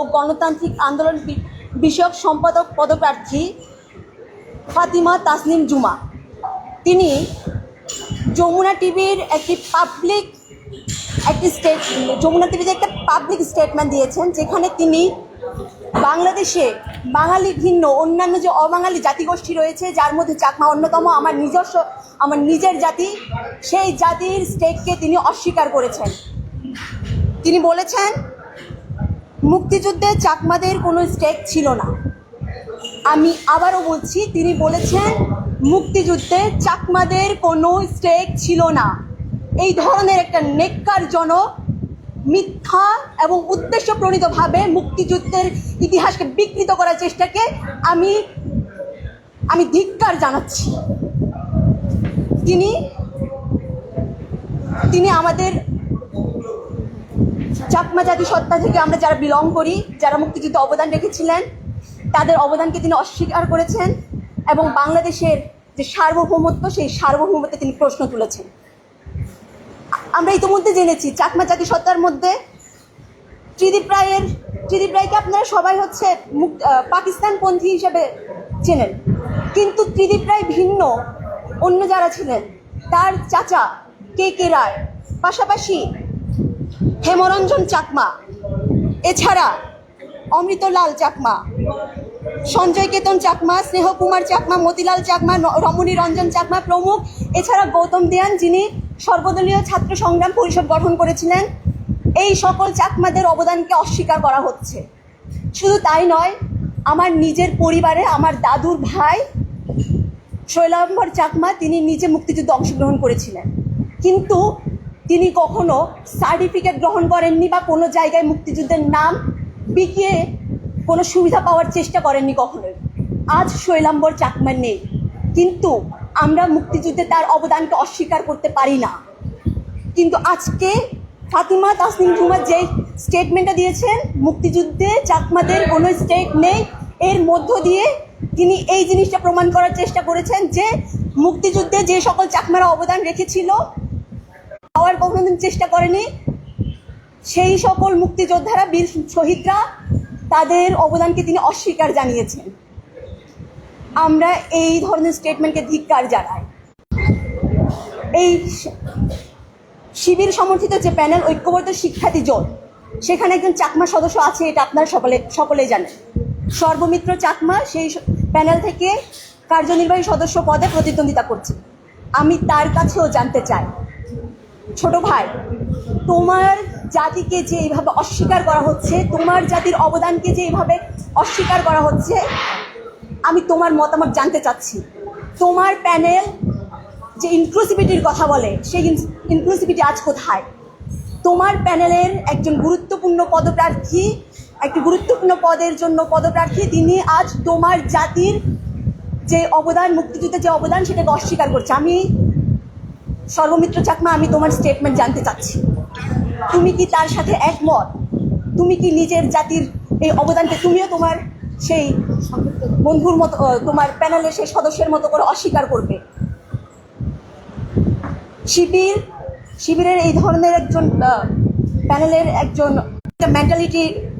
ও গণতান্ত্রিক আন্দোলন বিষয়ক সম্পাদক পদপ্রার্থী ফাতিমা তাসনিম জুমা। তিনি যমুনা টিভির একটি পাবলিক একটি স্টেট যমুনা টিভিতে একটা পাবলিক স্টেটমেন্ট দিয়েছেন, যেখানে তিনি বাংলাদেশে বাঙালি ভিন্ন, অন্যান্য যে অবাঙালি জাতিগোষ্ঠী রয়েছে, যার মধ্যে চাকমা অন্যতম, আমার নিজস্ব, আমার নিজের জাতি, সেই জাতির স্টেটকে তিনি অস্বীকার করেছেন। তিনি বলেছেন মুক্তিযুদ্ধে চাকমাদের কোনো স্টেক ছিল না। আমি আবারও বলছি, তিনি বলেছেন, মুক্তিযুদ্ধে চাকমাদের কোনো স্টেক ছিল না। এই ধরনের একটা নেককারজনক মিথ্যা এবং উদ্দেশ্য প্রণীতভাবে মুক্তিযুদ্ধের ইতিহাসকে বিকৃত করার চেষ্টাকে আমি আমি ধিক্কার জানাচ্ছি। তিনি তিনি আমাদের চাকমা জাতি সত্তা থেকে আমরা যারা বিলং করি, যারা মুক্তিযুদ্ধে অবদান রেখেছিলেন, তাদের অবদানকে তিনি অস্বীকার করেছেন এবং বাংলাদেশের যে সার্বভৌমত্ব, সেই সার্বভৌমত্বে তিনি প্রশ্ন তুলেছেন। আমরা ইতিমধ্যে জেনেছি চাকমা জাতি সত্তার মধ্যে ত্রিদীপ রায়ের, ত্রিদীপ রায়কে আপনারা সবাই হচ্ছে পাকিস্তানপন্থী হিসেবে চেনেন। কিন্তু ত্রিদীপ রায় ভিন্ন, অন্য যারা ছিলেন, তার চাচা কে কে রায়, পাশাপাশি হেমরঞ্জন চাকমা, এছাড়া অমৃতলাল চাকমা, সঞ্জয় কেতন চাকমা, স্নেহকুমার চাকমা, মতিলাল চাকমা রমণী রঞ্জন চাকমা প্রমুখ। এছাড়া গৌতম দেয়ান, যিনি সর্বদলীয় ছাত্র সংগ্রাম পরিষদ গঠন করেছিলেন। এই সকল চাকমাদের অবদানকে অস্বীকার করা হচ্ছে। শুধু তাই নয়, আমার নিজের পরিবারে আমার দাদুর ভাই শৈলাম্বর চাকমা, তিনি নিজে মুক্তিযুদ্ধে অংশগ্রহণ করেছিলেন। কিন্তু তিনি কখনো সার্টিফিকেট গ্রহণ করেননি বা কোনো জায়গায় মুক্তিযুদ্ধের নাম বিকিয়ে কোনো সুবিধা পাওয়ার চেষ্টা করেননি কখনোই। আজ শৈলাম্বর চাকমা নেই। কিন্তু আমরা মুক্তিযুদ্ধে তার অবদানকে অস্বীকার করতে পারি না। কিন্তু আজকে ফাতিমা তাসনিম জুমা যে স্টেটমেন্টটা দিয়েছেন, মুক্তিযুদ্ধে চাকমাদের কোনো স্টেট নেই, এর মধ্য দিয়ে তিনি এই জিনিসটা প্রমাণ করার চেষ্টা করেছেন যে মুক্তিযুদ্ধে যে সকল চাকমারা অবদান রেখেছিল পাওয়ার কোনোদিন চেষ্টা করেনি। সেই সকল মুক্তিযোদ্ধারা, বীর শহীদরা, তাদের অবদানকে তিনি অস্বীকার জানিয়েছেন। আমরা এই ধরনের স্টেটমেন্টকে ধিক্কার জানাই। এই শিবির সমর্থিত যে প্যানেল, ঐক্যবদ্ধ শিক্ষার্থী জোট, সেখানে একজন চাকমা সদস্য আছে, এটা আপনারা সকলে সকলেই জানেন। সর্বমিত্র চাকমা সেই প্যানেল থেকে কার্যনির্বাহী সদস্য পদে প্রতিদ্বন্দ্বিতা করছে। আমি তার কাছেও জানতে চাই। ছোট ভাই, তোমার জাতিকে যে এইভাবে অস্বীকার করা হচ্ছে, তোমার জাতির অবদানকে যে এইভাবে অস্বীকার করা হচ্ছে, আমি তোমার মতামত জানতে চাচ্ছি। তোমার প্যানেল যে ইনক্লুসিভিটির কথা বলে, সেই ইনক্লুসিভিটি আজ কোথায়? তোমার প্যানেলের একজন গুরুত্বপূর্ণ পদপ্রার্থী, একটি গুরুত্বপূর্ণ পদের জন্য পদপ্রার্থী, তিনি আজ তোমার জাতির যে অবদান, মুক্তিযুদ্ধের যে অবদান, সেটাকে অস্বীকার করছে। আমি সর্বমিত্র চাকমা, আমি তোমার স্টেটমেন্ট জানতে চাচ্ছি। তুমি কি তার সাথে একমত? তুমি কি নিজের জাতির এই অবদানকে তুমিও তোমার সেই বন্ধুর মতো তোমার প্যানেলের সেই সদস্যের মতো করে অস্বীকার করবে? শিবির, শিবিরের এই ধরনের একজন প্যানেলের একজন মেন্টালিটি